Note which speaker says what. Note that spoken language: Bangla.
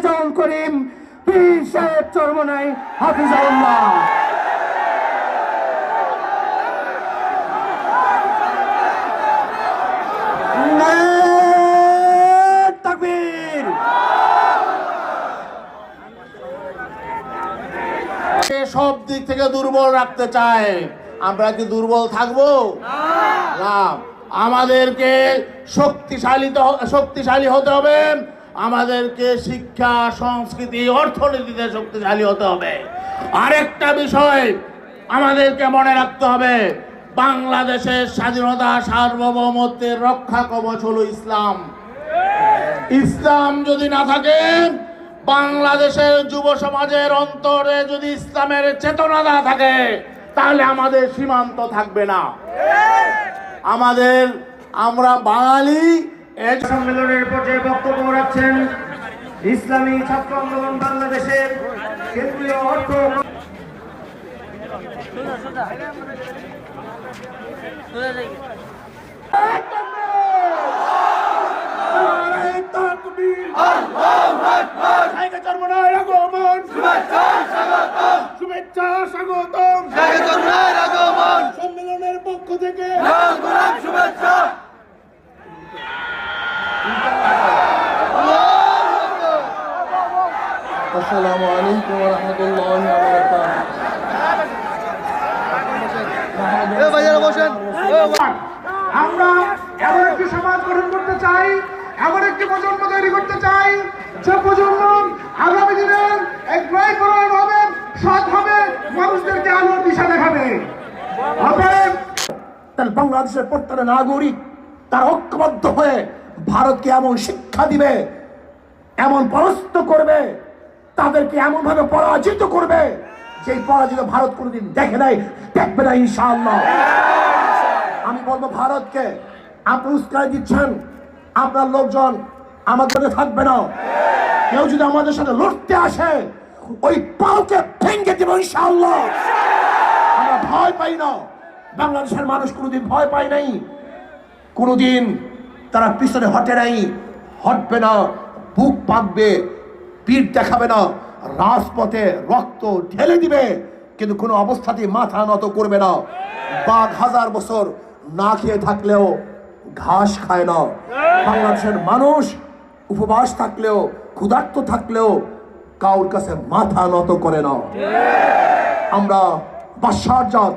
Speaker 1: রেজাউল করিম পীর সাহেব চরমনাই হাফিজাউল্লাহ।
Speaker 2: সব দিক থেকে দুর্বল রাখতে চায়। আমরা কি দুর্বল থাকব? না। আমাদেরকে শক্তিশালী শক্তিশালী হতে হবে। আমাদেরকে শিক্ষা, সংস্কৃতি, অর্থনীতিতে শক্তিশালী হতে হবে। আরেকটা বিষয় আমাদেরকে মনে রাখতে হবে, বাংলাদেশের স্বাধীনতা সার্বভৌমত্বের রক্ষা কবচ হলো ইসলাম। ইসলাম যদি না থাকে, বাংলাদেশের যুব সমাজের অন্তরে যদি ইসলামের চেতনা না থাকে, তাহলে আমাদের সীমান্ত থাকবে না। আমাদের, আমরা বাঙালি এই
Speaker 1: সম্মেলনের পর্যায়ে বক্তব্য রাখছেন ইসলামী ছাত্র আন্দোলন বাংলাদেশের কেন্দ্রীয় অর্থ নারায়ে
Speaker 2: আসসালামু আলাইকুম রাহমাতুল্লাহি
Speaker 1: আমরা এমন একটি সমাজ গঠন করতে চাই এমন একটি প্রজন্ম তৈরি করতে চাই যে প্রজন্ম আগামী দিনে এক হবে সৎ হবে মানুষদেরকে আলোর দিশা দেখাবে। তাহলে বাংলাদেশের প্রত্যেকটা নাগরিক তার ঐক্যবদ্ধ হয়ে ভারতকে এমন শিক্ষা দিবে এমন পরাস্ত করবে তাদেরকে এমন ভাবে পরাজিত করবে যে পরাজিত ভারত কোনোদিন দেখে নাই, দেখবে না ইনশাআল্লাহ। আমি বলব ভারতকে, আপনি উস্কাই দিচ্ছেন, আপনার লোকজন আমাদের থাকবে না। কেউ যদি আমাদের সাথে লড়তে আসে, ওই পাওকে ভেঙে দেবো ইনশাআল্লাহ। আমরা ভয় পাই না। বাংলাদেশের মানুষ কোনোদিন ভয় পায় নাই। কোনোদিন তারা পিছনে হটে নাই। হটবে না, বুক পাকবে পিঠ দেখাবে না, রাজপথে রক্ত ঢেলে দিবে, কিন্তু কোনো অবস্থাতেই মাথা নত করবে না। বাঘ হাজার বছর না খেয়ে থাকলেও ঘাস খায় না। বাংলাদেশের মানুষ উপবাস থাকলেও, ক্ষুধার্ত থাকলেও কাউর কাছে মাথা নত করে না। আমরা বাসার জাত